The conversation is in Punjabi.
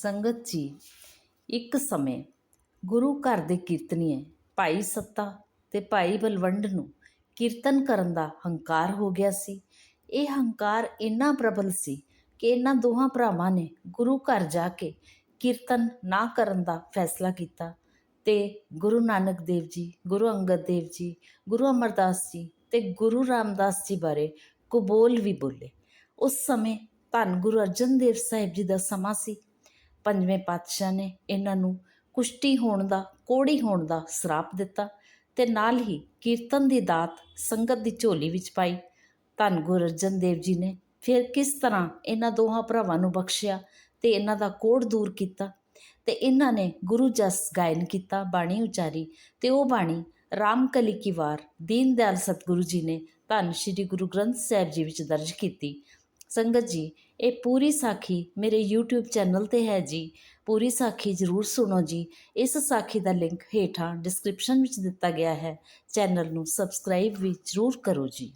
ਸੰਗਤ ਜੀ, ਇੱਕ ਸਮੇਂ ਗੁਰੂ ਘਰ ਦੇ ਕੀਰਤਨੀਏ ਭਾਈ ਸੱਤਾ ਤੇ ਭਾਈ ਬਲਵੰਡ ਨੂੰ ਕੀਰਤਨ ਕਰਨ ਦਾ ਹੰਕਾਰ ਹੋ ਗਿਆ ਸੀ। ਇਹ ਹੰਕਾਰ ਇੰਨਾ ਪ੍ਰਬਲ ਸੀ ਕਿ ਇਹਨਾਂ ਦੋਹਾਂ ਭਰਾਵਾਂ ਨੇ ਗੁਰੂ ਘਰ ਜਾ ਕੇ ਕੀਰਤਨ ਨਾ ਕਰਨ ਦਾ ਫੈਸਲਾ ਕੀਤਾ ਤੇ ਗੁਰੂ ਨਾਨਕ ਦੇਵ ਜੀ, ਗੁਰੂ ਅੰਗਦ ਦੇਵ ਜੀ, ਗੁਰੂ ਅਮਰਦਾਸ ਜੀ ਤੇ ਗੁਰੂ ਰਾਮਦਾਸ ਜੀ ਬਾਰੇ ਕਬੋਲ ਵੀ ਬੋਲੇ। ਉਸ ਸਮੇਂ ਧੰਨ ਗੁਰੂ ਅਰਜਨ ਦੇਵ ਸਾਹਿਬ ਜੀ ਦਾ ਸਮਾਂ ਸੀ ਪੰਜਵੇਂ ਪਾਤਸ਼ਾਹ ਨੇ ਇਹਨਾਂ ਨੂੰ ਕੁਸ਼ਤੀ ਹੋਣ ਦਾ, ਕੋੜੀ ਹੋਣ ਦਾ ਸਰਾਪ ਦਿੱਤਾ ਤੇ ਨਾਲ ਹੀ ਕੀਰਤਨ ਦੀ ਦਾਤ ਸੰਗਤ ਦੀ ਝੋਲੀ ਵਿੱਚ ਪਾਈ। ਧੰਨ ਗੁਰੂ ਅਰਜਨ ਦੇਵ ਜੀ ਨੇ ਫਿਰ ਕਿਸ ਤਰ੍ਹਾਂ ਇਹਨਾਂ ਦੋਹਾਂ ਭਰਾਵਾਂ ਨੂੰ ਬਖਸ਼ਿਆ ਤੇ ਇਹਨਾਂ ਦਾ ਕੋੜ ਦੂਰ ਕੀਤਾ ਤੇ ਇਹਨਾਂ ਨੇ ਗੁਰੂ ਜਸ ਗਾਇਨ ਕੀਤਾ, ਬਾਣੀ ਉਚਾਰੀ ਤੇ ਉਹ ਬਾਣੀ ਰਾਮਕਲੀ ਕੀ ਵਾਰ ਦੀਨ ਦਿਆਲ ਸਤਿਗੁਰੂ ਜੀ ਨੇ ਧੰਨ ਸ਼੍ਰੀ ਗੁਰੂ ਗ੍ਰੰਥ ਸਾਹਿਬ ਜੀ ਵਿੱਚ ਦਰਜ ਕੀਤੀ। ਸੰਗਤ ਜੀ, ਇਹ ਪੂਰੀ ਸਾਖੀ ਮੇਰੇ YouTube ਚੈਨਲ ਤੇ ਹੈ ਜੀ। ਪੂਰੀ ਸਾਖੀ ਜ਼ਰੂਰ ਸੁਣੋ ਜੀ। ਇਸ ਸਾਖੀ ਦਾ ਲਿੰਕ ਹੇਠਾਂ ਡਿਸਕ੍ਰਿਪਸ਼ਨ ਵਿੱਚ ਦਿੱਤਾ ਗਿਆ ਹੈ। ਚੈਨਲ ਨੂੰ ਸਬਸਕ੍ਰਾਈਬ ਵੀ ਜ਼ਰੂਰ ਕਰੋ ਜੀ।